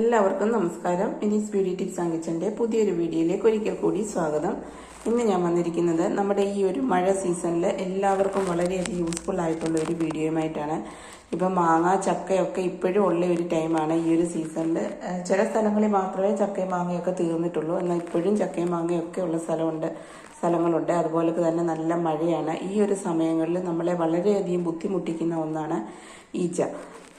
എല്ലാവർക്കും നമസ്കാരം. ഇനി ബ്യൂട്ടി ടിപ്സ് ആൻഡ് കിച്ചന്റെ പുതിയൊരു വീഡിയോയിലേക്ക് ഒരിക്കൽ കൂടി സ്വാഗതം. ഇന്ന് ഞാൻ വന്നിരിക്കുന്നത് നമ്മുടെ ഈ ഒരു മഴ സീസണിൽ എല്ലാവർക്കും വളരെയധികം യൂസ്ഫുൾ ആയിട്ടുള്ള ഒരു വീഡിയോയുമായിട്ടാണ്. ഇപ്പം മാങ്ങ ചക്കയൊക്കെ ഇപ്പോഴും ഉള്ള ഒരു ടൈമാണ് ഈ ഒരു സീസണിൽ ചില സ്ഥലങ്ങളിൽ മാത്രമേ ചക്കയും മാങ്ങയൊക്കെ തീർന്നിട്ടുള്ളൂ. എന്നാൽ ഇപ്പോഴും ചക്കയും മാങ്ങയൊക്കെ ഉള്ള സ്ഥലമുണ്ട് സ്ഥലങ്ങളുണ്ട്. അതുപോലെ തന്നെ നല്ല മഴയാണ്. ഈ ഒരു സമയങ്ങളിൽ നമ്മളെ വളരെയധികം ബുദ്ധിമുട്ടിക്കുന്ന ഒന്നാണ് ഈച്ച.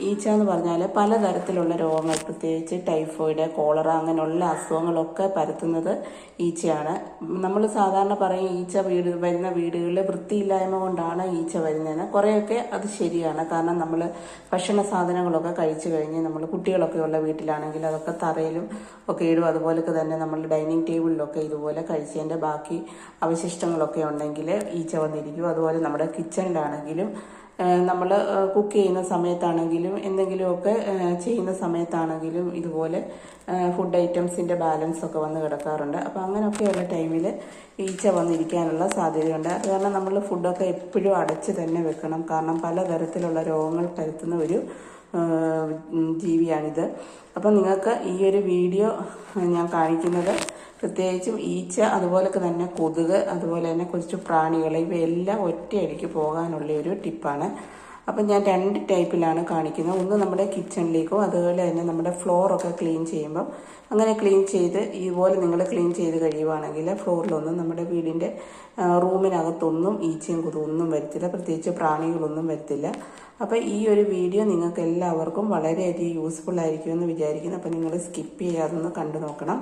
ഈച്ച എന്ന് പറഞ്ഞാൽ പലതരത്തിലുള്ള രോഗങ്ങൾ പ്രത്യേകിച്ച് ടൈഫോയിഡ് കോളറ അങ്ങനെയുള്ള അസുഖങ്ങളൊക്കെ പരത്തുന്നത് ഈച്ചയാണ്. നമ്മൾ സാധാരണ പറയും ഈച്ച വീട് വരുന്ന വീടുകളിൽ വൃത്തിയില്ലായ്മ കൊണ്ടാണ് ഈച്ച വരുന്നതെന്ന്. കുറേയൊക്കെ അത് ശരിയാണ്. കാരണം നമ്മൾ ഭക്ഷണ സാധനങ്ങളൊക്കെ കഴിച്ചു കഴിഞ്ഞ് നമ്മൾ കുട്ടികളൊക്കെ ഉള്ള വീട്ടിലാണെങ്കിൽ അതൊക്കെ തറയിലും ഒക്കെ ഇടും. അതുപോലൊക്കെ തന്നെ നമ്മൾ ഡൈനിങ് ടേബിളിലൊക്കെ ഇതുപോലെ കഴിച്ചതിന്റെ ബാക്കി അവശിഷ്ടങ്ങളൊക്കെ ഉണ്ടെങ്കിൽ ഈച്ച വന്നിരിക്കും. അതുപോലെ നമ്മുടെ കിച്ചണിലാണെങ്കിലും നമ്മൾ കുക്ക് ചെയ്യുന്ന സമയത്താണെങ്കിലും എന്തെങ്കിലുമൊക്കെ ചെയ്യുന്ന സമയത്താണെങ്കിലും ഇതുപോലെ ഫുഡ് ഐറ്റംസിന്റെ ബാലൻസ് ഒക്കെ വന്ന് കിടക്കാറുണ്ട്. അപ്പോൾ അങ്ങനെയൊക്കെയുള്ള ടൈമിൽ ഈച്ച വന്നിരിക്കാനുള്ള സാധ്യതയുണ്ട്. അത് കാരണം നമ്മൾ ഫുഡൊക്കെ എപ്പോഴും അടച്ച് തന്നെ വെക്കണം. കാരണം പലതരത്തിലുള്ള രോഗങ്ങൾ പരത്തുന്ന ഒരു ജീവിയാണിത്. അപ്പം നിങ്ങൾക്ക് ഈ ഒരു വീഡിയോ ഞാൻ കാണിക്കുന്നത് പ്രത്യേകിച്ചും ഈച്ച അതുപോലൊക്കെ തന്നെ കൊതുക് അതുപോലെ തന്നെ കുറച്ച് പ്രാണികൾ ഇവയെല്ലാം ഒറ്റയടിക്ക് പോകാനുള്ള ഒരു ടിപ്പാണ്. അപ്പം ഞാൻ രണ്ട് ടൈപ്പിലാണ് കാണിക്കുന്നത്. ഒന്ന് നമ്മുടെ കിച്ചണിലേക്കോ അതുപോലെ തന്നെ നമ്മുടെ ഫ്ലോറൊക്കെ ക്ലീൻ ചെയ്യുമ്പം. അങ്ങനെ ക്ലീൻ ചെയ്ത് ഇതുപോലെ നിങ്ങൾ ക്ലീൻ ചെയ്ത് കഴിയുവാണെങ്കിൽ ഫ്ലോറിലൊന്നും നമ്മുടെ വീടിന്റെ റൂമിനകത്തൊന്നും ഈച്ചയും കുതുമൊന്നും വരത്തില്ല. പ്രത്യേകിച്ച് പ്രാണികളൊന്നും വരത്തില്ല. അപ്പോൾ ഈ ഒരു വീഡിയോ നിങ്ങൾക്ക് എല്ലാവർക്കും വളരെയധികം യൂസ്ഫുൾ ആയിരിക്കുമെന്ന് വിചാരിക്കുന്നു. അപ്പോൾ നിങ്ങൾ സ്കിപ്പ് ചെയ്യാതെ ഒന്ന് കണ്ടു നോക്കണം.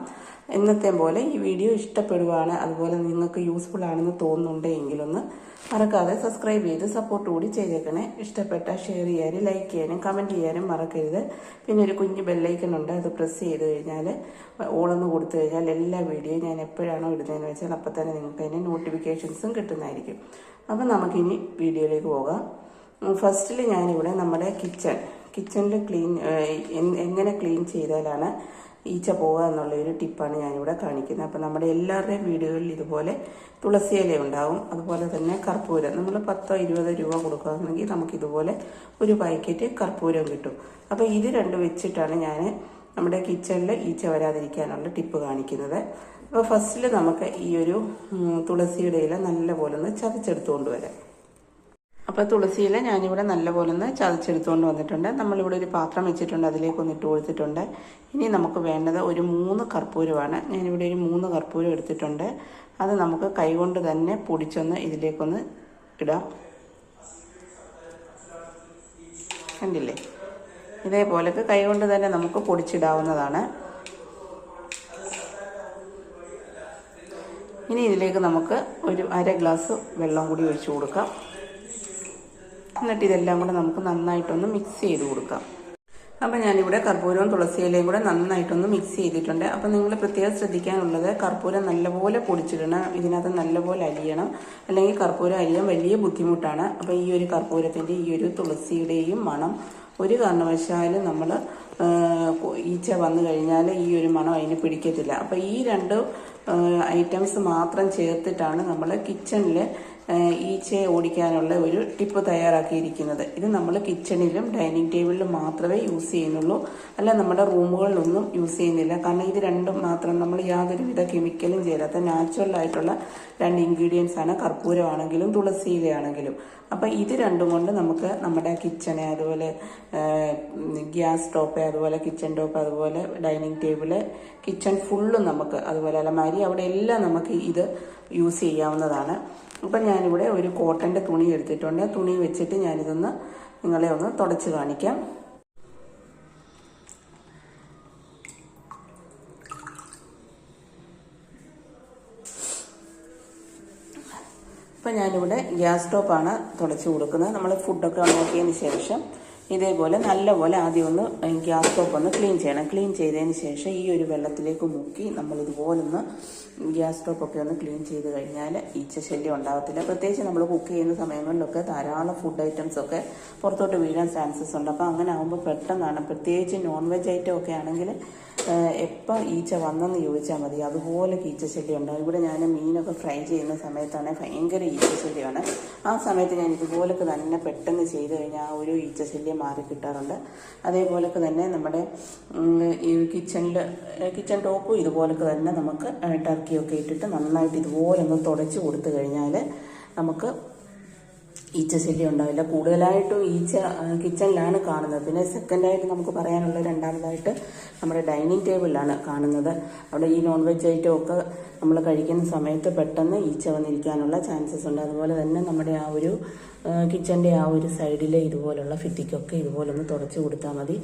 എന്നത്തെ പോലെ ഈ വീഡിയോ ഇഷ്ടപ്പെടുവാണ് അതുപോലെ നിങ്ങൾക്ക് യൂസ്ഫുൾ ആണെന്ന് തോന്നുന്നുണ്ടെങ്കിലൊന്ന് മറക്കാതെ സബ്സ്ക്രൈബ് ചെയ്ത് സപ്പോർട്ട് കൂടി ചെയ്തേക്കണേ. ഇഷ്ടപ്പെട്ട ഷെയർ ചെയ്യാനും ലൈക്ക് ചെയ്യാനും കമന്റ് ചെയ്യാനും മറക്കരുത്. പിന്നെ ഒരു കുഞ്ഞ് ബെല്ലൈക്കൺ ഉണ്ട് അത് പ്രസ് ചെയ്ത് കഴിഞ്ഞാൽ ഓളൊന്ന് കൊടുത്തു കഴിഞ്ഞാൽ എല്ലാ വീഡിയോയും ഞാൻ എപ്പോഴാണോ ഇടുന്നതെന്ന് വെച്ചാൽ അപ്പോൾ തന്നെ നിങ്ങൾക്ക് അതിന് നോട്ടിഫിക്കേഷൻസും കിട്ടുന്നതായിരിക്കും. അപ്പം നമുക്കിനി വീഡിയോയിലേക്ക് പോകാം. ഫസ്റ്റിൽ ഞാനിവിടെ നമ്മുടെ കിച്ചൺ കിച്ചണിൽ ക്ലീൻ എങ്ങനെ ക്ലീൻ ചെയ്താലാണ് ഈച്ച പോകുക എന്നുള്ള ഒരു ടിപ്പാണ് ഞാനിവിടെ കാണിക്കുന്നത്. അപ്പോൾ നമ്മുടെ എല്ലാവരുടെയും വീടുകളിൽ ഇതുപോലെ തുളസി ഇല ഉണ്ടാവും. അതുപോലെ തന്നെ കർപ്പൂരം. നമ്മൾ പത്തോ ഇരുപതോ രൂപ കൊടുക്കുകയാണെങ്കിൽ നമുക്കിതുപോലെ ഒരു പാക്കറ്റ് കർപ്പൂരം കിട്ടും. അപ്പോൾ ഇത് രണ്ട് വെച്ചിട്ടാണ് ഞാൻ നമ്മുടെ കിച്ചണിൽ ഈച്ച വരാതിരിക്കാനുള്ള ടിപ്പ് കാണിക്കുന്നത്. അപ്പോൾ ഫസ്റ്റിൽ നമുക്ക് ഈ ഒരു തുളസിയുടെ ഇല നല്ലപോലെ ഒന്ന് ചതച്ചെടുത്തുകൊണ്ട് വരാം. അപ്പോൾ തുളസിയില ഞാനിവിടെ നല്ലപോലെ ഒന്ന് ചതച്ചെടുത്തുകൊണ്ട് വന്നിട്ടുണ്ട്. നമ്മളിവിടെ ഒരു പാത്രം വെച്ചിട്ടുണ്ട് അതിലേക്കൊന്ന് ഇട്ട് കൊടുത്തിട്ടുണ്ട്. ഇനി നമുക്ക് വേണ്ടത് ഒരു മൂന്ന് കർപ്പൂരമാണ്. ഞാനിവിടെ ഒരു മൂന്ന് കർപ്പൂരം എടുത്തിട്ടുണ്ട്. അത് നമുക്ക് കൈകൊണ്ട് തന്നെ പൊടിച്ചൊന്ന് ഇതിലേക്കൊന്ന് ഇടാം. കണ്ടില്ലേ? ഇതേപോലൊക്കെ കൈകൊണ്ട് തന്നെ നമുക്ക് പൊടിച്ചിടാവുന്നതാണ്. ഇനി ഇതിലേക്ക് നമുക്ക് ഒരു അര ഗ്ലാസ് വെള്ളം കൂടി ഒഴിച്ചു കൊടുക്കാം. എന്നിട്ട് ഇതെല്ലാം കൂടെ നമുക്ക് നന്നായിട്ടൊന്ന് മിക്സ് ചെയ്ത് കൊടുക്കാം. അപ്പം ഞാനിവിടെ കർപ്പൂരവും തുളസിയിലയും കൂടെ നന്നായിട്ടൊന്ന് മിക്സ് ചെയ്തിട്ടുണ്ട്. അപ്പം നിങ്ങൾ പ്രത്യേകം ശ്രദ്ധിക്കാനുള്ളത് കർപ്പൂരം നല്ലപോലെ പൊടിച്ചിടണം. ഇതിനകത്ത് നല്ലപോലെ അലിയണം അല്ലെങ്കിൽ കർപ്പൂരം അലിയാൻ വലിയ ബുദ്ധിമുട്ടാണ്. അപ്പം ഈ ഒരു കർപ്പൂരത്തിന്റെ ഈ ഒരു തുളസിയുടെയും മണം ഒരു കാരണവശാലും നമ്മൾ ഈച്ച വന്നു കഴിഞ്ഞാൽ ഈ ഒരു മണം അതിന് പിടിക്കത്തില്ല. അപ്പം ഈ രണ്ട് ഐറ്റംസ് മാത്രം ചേർത്തിട്ടാണ് നമ്മൾ കിച്ചണിൽ ഈച്ചയെ ഓടിക്കാനുള്ള ഒരു ടിപ്പ് തയ്യാറാക്കിയിരിക്കുന്നത്. ഇത് നമ്മൾ കിച്ചണിലും ഡൈനിങ് ടേബിളിലും മാത്രമേ യൂസ് ചെയ്യുന്നുള്ളൂ. അല്ല നമ്മുടെ റൂമുകളിലൊന്നും യൂസ് ചെയ്യുന്നില്ല. കാരണം ഇത് രണ്ടും മാത്രം നമ്മൾ യാതൊരുവിധ കെമിക്കലും ചേരാത്ത നാച്ചുറൽ ആയിട്ടുള്ള രണ്ട് ഇൻഗ്രീഡിയൻസ് ആണ്. കർപ്പൂരമാണെങ്കിലും തുളസിയിലയാണെങ്കിലും അപ്പം ഇത് രണ്ടും കൊണ്ട് നമുക്ക് നമ്മുടെ കിച്ചണ് അതുപോലെ ഗ്യാസ് ടോപ്പ് അതുപോലെ കിച്ചൺ ടോപ്പ് അതുപോലെ ഡൈനിങ് ടേബിൾ കിച്ചൺ ഫുള്ളും നമുക്ക് അതുപോലെ അലമാരി അവിടെ എല്ലാം നമുക്ക് ഇത് യൂസ് ചെയ്യാവുന്നതാണ്. അപ്പം ഞാനിവിടെ ഒരു കോട്ടന്റെ തുണി എടുത്തിട്ടുണ്ട്. തുണി വെച്ചിട്ട് ഞാനിതൊന്ന് നിങ്ങളെ ഒന്ന് തുടച്ച് കാണിക്കാം. ഇപ്പം ഞാനിവിടെ ഗ്യാസ് സ്റ്റോപ്പാണ് തുടച്ച് കൊടുക്കുന്നത്. നമ്മൾ ഫുഡൊക്കെ നോക്കിയതിന് ശേഷം ഇതേപോലെ നല്ലപോലെ ആദ്യം ഒന്ന് ഗ്യാസ് സ്റ്റോപ്പ് ഒന്ന് ക്ലീൻ ചെയ്യണം. ക്ലീൻ ചെയ്തതിന് ശേഷം ഈ ഒരു വെള്ളത്തിലേക്ക് മുക്കി നമ്മൾ ഇതുപോലെ ഒന്ന് ഗ്യാസ് സ്റ്റോപ്പൊക്കെ ഒന്ന് ക്ലീൻ ചെയ്ത് കഴിഞ്ഞാൽ ഈച്ച ശല്യം ഉണ്ടാകത്തില്ല പ്രത്യേകിച്ച് നമ്മൾ കുക്ക് ചെയ്യുന്ന സമയങ്ങളിലൊക്കെ ധാരാളം ഫുഡ് ഐറ്റംസൊക്കെ പുറത്തോട്ട് വീഴാൻ ചാൻസസ് ഉണ്ട്. അപ്പോൾ അങ്ങനെ ആകുമ്പോൾ പെട്ടെന്നാണ്. പ്രത്യേകിച്ച് നോൺ വെജ് ഐറ്റം ഒക്കെ ആണെങ്കിൽ എപ്പോൾ ഈച്ച വന്നെന്ന് ചോദിച്ചാൽ മതി. അതുപോലെ ഈച്ച ശല്യം ഉണ്ടാവും ഇവിടെ ഞാൻ മീനൊക്കെ ഫ്രൈ ചെയ്യുന്ന സമയത്താണ് ഭയങ്കര ഈച്ച ശല്യമാണ് ആ സമയത്ത് ഞാൻ ഇതുപോലൊക്കെ തന്നെ പെട്ടെന്ന് ചെയ്ത് കഴിഞ്ഞാൽ ആ ഒരു ഈച്ച ശല്യം മാറി കിട്ടാറുണ്ട്. അതേപോലൊക്കെ തന്നെ നമ്മുടെ ഈ കിച്ചണിൽ കിച്ചൺ ടോപ്പും ഇതുപോലൊക്കെ തന്നെ നമുക്ക് ടർക്കിയൊക്കെ ഇട്ടിട്ട് നന്നായിട്ട് ഇതുപോലെ ഒന്ന് തുടച്ച് കൊടുത്തു കഴിഞ്ഞാൽ നമുക്ക് ഈച്ച ശല്യം ഉണ്ടാവില്ല. കൂടുതലായിട്ടും ഈച്ച കിച്ചണിലാണ് കാണുന്നത്. പിന്നെ സെക്കൻഡായിട്ട് നമുക്ക് പറയാനുള്ള രണ്ടാമതായിട്ട് നമ്മുടെ ഡൈനിങ് ടേബിളിലാണ് കാണുന്നത്. അവിടെ ഈ നോൺ വെജ് ഐറ്റം ഒക്കെ നമ്മൾ കഴിക്കുന്ന സമയത്ത് പെട്ടെന്ന് ഈച്ച വന്നിരിക്കാനുള്ള ചാൻസസ് ഉണ്ട്. അതുപോലെ തന്നെ നമ്മുടെ ആ ഒരു കിച്ചന്റെ ആ ഒരു സൈഡിലെ ഇതുപോലുള്ള ഫിത്തിക്കൊക്കെ ഇതുപോലൊന്ന് തുടച്ച് കൊടുത്താൽ മതി.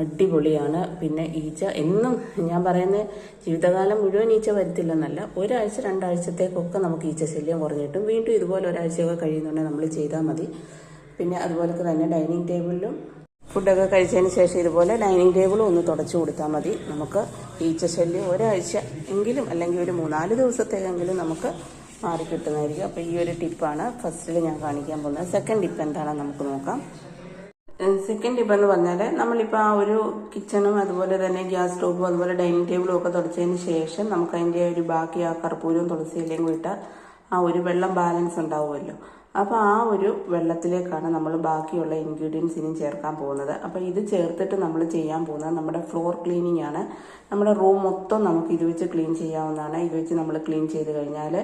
അടിപൊളിയാണ്. പിന്നെ ഈച്ച എന്നും ഞാൻ പറയുന്ന ജീവിതകാലം മുഴുവൻ ഈച്ച വരുത്തില്ലെന്നല്ല ഒരാഴ്ച രണ്ടാഴ്ചത്തേക്കൊക്കെ നമുക്ക് ഈച്ച ശല്യം കുറഞ്ഞിട്ടും വീണ്ടും ഇതുപോലെ ഒരാഴ്ചയൊക്കെ കഴിയുന്നുണ്ടെങ്കിൽ നമ്മൾ ചെയ്താൽ മതി. പിന്നെ അതുപോലെ തന്നെ ഡൈനിങ് ടേബിളിലും ഫുഡൊക്കെ കഴിച്ചതിന് ശേഷം ഇതുപോലെ ഡൈനിങ് ടേബിളും ഒന്ന് തുടച്ചു കൊടുത്താൽ മതി. നമുക്ക് ഈച്ച ശല്യം ഒരാഴ്ച എങ്കിലും അല്ലെങ്കിൽ ഒരു മൂന്നാൽ ദിവസത്തേക്കെങ്കിലും നമുക്ക് മാറി കിട്ടുന്നതായിരിക്കും. അപ്പോൾ ഈ ഒരു ടിപ്പാണ് ഫസ്റ്റിൽ ഞാൻ കാണിക്കാൻ പോകുന്നത്. സെക്കൻഡ് ടിപ്പ് എന്താണെന്ന് നമുക്ക് നോക്കാം. സെക്കൻഡ് ടിപ്പ് എന്ന് പറഞ്ഞാൽ നമ്മളിപ്പോൾ ആ ഒരു കിച്ചണും അതുപോലെ തന്നെ ഗ്യാസ് സ്റ്റോപ്പും അതുപോലെ ഡൈനിങ് ടേബിളും ഒക്കെ തുടച്ചതിന് ശേഷം നമുക്ക് അതിന്റെ ഒരു ബാക്കി ആ കർപ്പൂരവും തുളസിയിലയും കൂടി ഇട്ടാൽ ആ ഒരു വെള്ളം ബാലൻസ് ഉണ്ടാവുമല്ലോ. അപ്പോൾ ആ ഒരു വെള്ളത്തിലേക്കാണ് നമ്മൾ ബാക്കിയുള്ള ഇൻഗ്രീഡിയൻസ് ഇനി ചേർക്കാൻ പോകുന്നത്. അപ്പോൾ ഇത് ചേർത്തിട്ട് നമ്മൾ ചെയ്യാൻ പോകുന്നത് നമ്മുടെ ഫ്ലോർ ക്ലീനിങ് ആണ്. നമ്മുടെ റൂം മൊത്തം നമുക്ക് ഇത് വെച്ച് ക്ലീൻ ചെയ്യാവുന്നതാണ്. ഇത് വെച്ച് നമ്മൾ ക്ലീൻ ചെയ്ത് കഴിഞ്ഞാൽ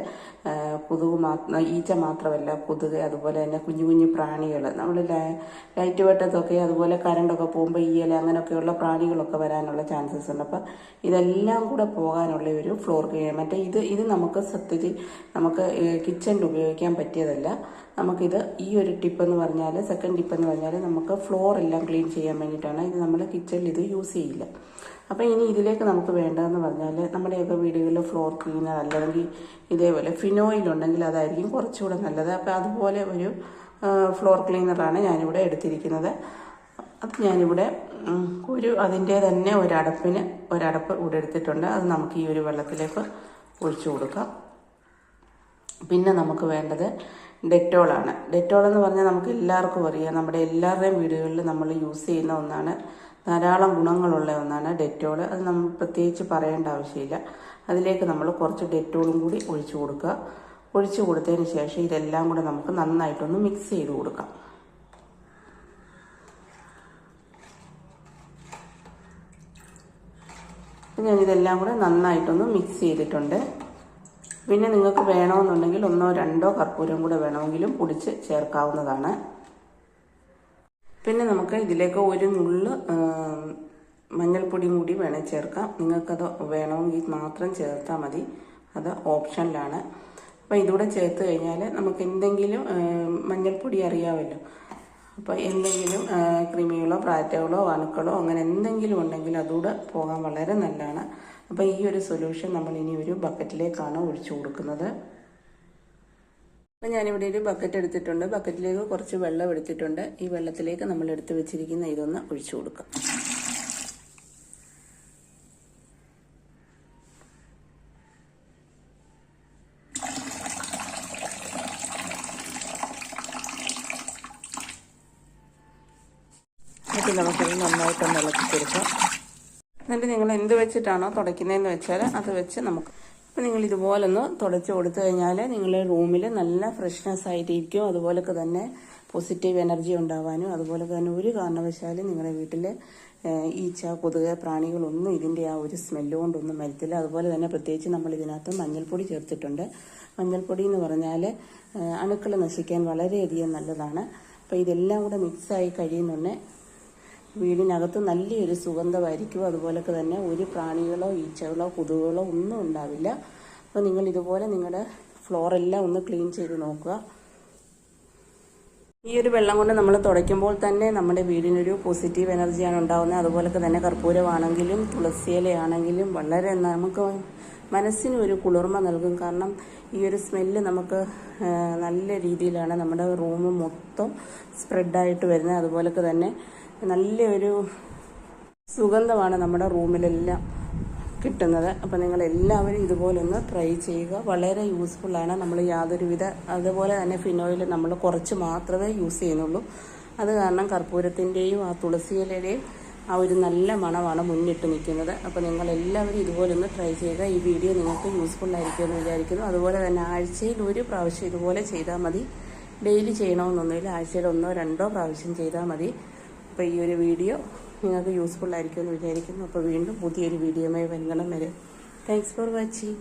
കൊതുക് മാത്രം ഈച്ച മാത്രമല്ല കൊതുക് അതുപോലെ തന്നെ കുഞ്ഞു കുഞ്ഞു പ്രാണികൾ നമ്മൾ ലൈറ്റ് വെട്ടത്തൊക്കെ അതുപോലെ കരണ്ടൊക്കെ പോകുമ്പോൾ ഈയല അങ്ങനെയൊക്കെയുള്ള പ്രാണികളൊക്കെ വരാനുള്ള ചാൻസസ് ഉണ്ട്. അപ്പം ഇതെല്ലാം കൂടെ പോകാനുള്ള ഒരു ഫ്ലോർ ക്ലീനർ മറ്റേ ഇത് ഇത് നമുക്ക് സത്യത്തിൽ നമുക്ക് കിച്ചണിൽ ഉപയോഗിക്കാൻ പറ്റിയതല്ല. നമുക്കിത് ഈ ഒരു ടിപ്പ് എന്ന് പറഞ്ഞാൽ സെക്കൻഡ് ടിപ്പ് എന്ന് പറഞ്ഞാൽ നമുക്ക് ഫ്ലോർ എല്ലാം ക്ലീൻ ചെയ്യാൻ വേണ്ടിയിട്ടാണ്. ഇത് നമ്മൾ കിച്ചണിൽ ഇത് യൂസ് ചെയ്യില്ല. അപ്പോൾ ഇനി ഇതിലേക്ക് നമുക്ക് വേണ്ടതെന്ന് പറഞ്ഞാൽ നമ്മുടെ നമ്മുടെയൊക്കെ വീടുകളിൽ ഫ്ലോർ ക്ലീനർ അല്ലെങ്കിൽ ഇതേപോലെ ഫിനോയിൽ ഉണ്ടെങ്കിൽ അതായിരിക്കും കുറച്ചുകൂടെ നല്ലത്. അപ്പോൾ അതുപോലെ ഒരു ഫ്ലോർ ക്ലീനറാണ് ഞാനിവിടെ എടുത്തിരിക്കുന്നത്. അത് ഞാനിവിടെ ഒരു അതിന്റെ തന്നെ ഒരടപ്പിന് ഒരടപ്പ് ഇവിടെ എടുത്തിട്ടുണ്ട്. അത് നമുക്ക് ഈ ഒരു വെള്ളത്തിലേക്ക് ഒഴിച്ചു കൊടുക്കാം. പിന്നെ നമുക്ക് വേണ്ടത് ഡെറ്റോളാണ്. ഡെറ്റോൾ എന്ന് പറഞ്ഞാൽ നമുക്ക് എല്ലാവർക്കും അറിയാം. നമ്മുടെ എല്ലാവരുടെയും വീടുകളിൽ നമ്മൾ യൂസ് ചെയ്യുന്ന ഒന്നാണ്. ധാരാളം ഗുണങ്ങളുള്ള ഒന്നാണ് ഡെറ്റോൾ അത് നമ്മൾ പ്രത്യേകിച്ച് പറയേണ്ട ആവശ്യമില്ല. അതിലേക്ക് നമ്മൾ കുറച്ച് ഡെറ്റോളും കൂടി ഒഴിച്ചു കൊടുക്കുക. ഒഴിച്ചു കൊടുത്തതിന് ശേഷം ഇതെല്ലാം കൂടെ നമുക്ക് നന്നായിട്ടൊന്ന് മിക്സ് ചെയ്ത് കൊടുക്കാം. ഞാനിതെല്ലാം കൂടെ നന്നായിട്ടൊന്ന് മിക്സ് ചെയ്തിട്ടുണ്ട്. പിന്നെ നിങ്ങൾക്ക് വേണമെന്നുണ്ടെങ്കിൽ ഒന്നോ രണ്ടോ കർപ്പൂരം കൂടെ വേണമെങ്കിലും പൊടിച്ച് ചേർക്കാവുന്നതാണ്. പിന്നെ നമുക്ക് ഇതിലേക്ക് ഒരു നുള്ള് മഞ്ഞൾപ്പൊടിയും കൂടി വേണേൽ ചേർക്കാം. നിങ്ങൾക്കത് വേണമെങ്കിൽ മാത്രം ചേർത്താൽ മതി. അത് ഓപ്ഷനിലാണ്. അപ്പോൾ ഇതുകൂടെ ചേർത്ത് കഴിഞ്ഞാൽ നമുക്ക് എന്തെങ്കിലും മഞ്ഞൾപ്പൊടി അറിയാമല്ലോ അപ്പോൾ എന്തെങ്കിലും ക്രിമികളോ പ്രാറ്റകളോ അണുക്കളോ അങ്ങനെ എന്തെങ്കിലും ഉണ്ടെങ്കിൽ അതുകൂടെ പോകാൻ വളരെ നല്ലതാണ്. അപ്പോൾ ഈ ഒരു സൊല്യൂഷൻ നമ്മൾ ഇനി ഒരു ബക്കറ്റിലേക്കാണ് ഒഴിച്ചു കൊടുക്കുന്നത്. അപ്പം ഞാനിവിടെ ഒരു ബക്കറ്റ് എടുത്തിട്ടുണ്ട്. ബക്കറ്റിലേക്ക് കുറച്ച് വെള്ളം എടുത്തിട്ടുണ്ട്. ഈ വെള്ളത്തിലേക്ക് നമ്മൾ എടുത്തു വെച്ചിരിക്കുന്ന ഇതൊന്ന് ഒഴിച്ചു കൊടുക്കാം. നമുക്കത് നന്നായിട്ടൊന്ന് ഇളക്കി കൊടുക്കാം. എന്നിട്ട് നിങ്ങൾ എന്ത് വെച്ചിട്ടാണോ തുടയ്ക്കുന്നതെന്ന് വെച്ചാൽ അത് വെച്ച് നമുക്ക് അപ്പം നിങ്ങൾ ഇതുപോലൊന്ന് തുടച്ച് കൊടുത്തു കഴിഞ്ഞാൽ നിങ്ങളുടെ റൂമിൽ നല്ല ഫ്രഷ്നെസ് ആയിട്ടിരിക്കും. അതുപോലൊക്കെ തന്നെ പോസിറ്റീവ് എനർജി ഉണ്ടാവാനും അതുപോലെ തന്നെ ഒരു കാരണവശാലും നിങ്ങളുടെ വീട്ടിൽ ഈച്ച കൊതുക് പ്രാണികളൊന്നും ഇതിന്റെ ആ ഒരു സ്മെല്ല് കൊണ്ടൊന്നും വരത്തില്ല. അതുപോലെ തന്നെ പ്രത്യേകിച്ച് നമ്മൾ ഇതിനകത്ത് മഞ്ഞൾപ്പൊടി ചേർത്തിട്ടുണ്ട്. മഞ്ഞൾപ്പൊടി എന്ന് പറഞ്ഞാൽ അണുക്കൾ നശിക്കാൻ വളരെയധികം നല്ലതാണ്. അപ്പോൾ ഇതെല്ലാം കൂടെ മിക്സായി കഴിയുന്നുണ്ട് വീടിനകത്ത് നല്ലൊരു സുഗന്ധമായിരിക്കും. അതുപോലൊക്കെ തന്നെ ഒരു പ്രാണികളോ ഈച്ചകളോ കൊതുകുകളോ ഒന്നും ഉണ്ടാവില്ല. അപ്പോൾ നിങ്ങൾ ഇതുപോലെ നിങ്ങളുടെ ഫ്ലോറെല്ലാം ഒന്ന് ക്ലീൻ ചെയ്ത് നോക്കുക. ഈ ഒരു വെള്ളം കൊണ്ട് നമ്മൾ തുടയ്ക്കുമ്പോൾ തന്നെ നമ്മുടെ വീടിനൊരു പോസിറ്റീവ് എനർജിയാണ് ഉണ്ടാകുന്നത് അതുപോലൊക്കെ തന്നെ കർപ്പൂരമാണെങ്കിലും തുളസിയിലയാണെങ്കിലും വളരെ നമുക്ക് മനസ്സിന് ഒരു കുളിർമ നൽകും. കാരണം ഈ ഒരു സ്മെല്ല് നമുക്ക് നല്ല രീതിയിലാണ് നമ്മുടെ റൂം മൊത്തം സ്പ്രെഡായിട്ട് വരുന്നത്. അതുപോലൊക്കെ തന്നെ നല്ലൊരു സുഗന്ധമാണ് നമ്മുടെ റൂമിലെല്ലാം കിട്ടുന്നത്. അപ്പോൾ നിങ്ങൾ എല്ലാവരും ഇതുപോലെ ഒന്ന് ട്രൈ ചെയ്യുക. വളരെ യൂസ്ഫുള്ളാണ് നമ്മൾ യാതൊരുവിധ അതുപോലെ തന്നെ ഫിനോയിൽ നമ്മൾ കുറച്ച് മാത്രമേ യൂസ് ചെയ്യുന്നുള്ളൂ. അത് കാരണം കർപ്പൂരത്തിന്റെയും ആ തുളസിയിലയുടെയും ആ ഒരു നല്ല മണമാണ് മുന്നിട്ട് നിൽക്കുന്നത്. അപ്പോൾ നിങ്ങൾ എല്ലാവരും ഇതുപോലെ ഒന്ന് ട്രൈ ചെയ്യുക. ഈ വീഡിയോ നിങ്ങൾക്ക് യൂസ്ഫുള്ളായിരിക്കുമെന്ന് വിചാരിക്കുന്നു. അതുപോലെ തന്നെ ആഴ്ചയിൽ ഒരു പ്രാവശ്യം ഇതുപോലെ ചെയ്താൽ മതി. ഡെയിലി ചെയ്യണമെന്നൊന്നുമില്ല ആഴ്ചയിൽ ഒന്നോ രണ്ടോ പ്രാവശ്യം ചെയ്താൽ മതി. അപ്പോൾ ഈ ഒരു വീഡിയോ നിങ്ങൾക്ക് യൂസ്ഫുൾ ആയിരിക്കുമെന്ന് വിചാരിക്കുന്നു. അപ്പോൾ വീണ്ടും പുതിയൊരു വീഡിയോയുമായി വരണം വരെ. Thanks for watching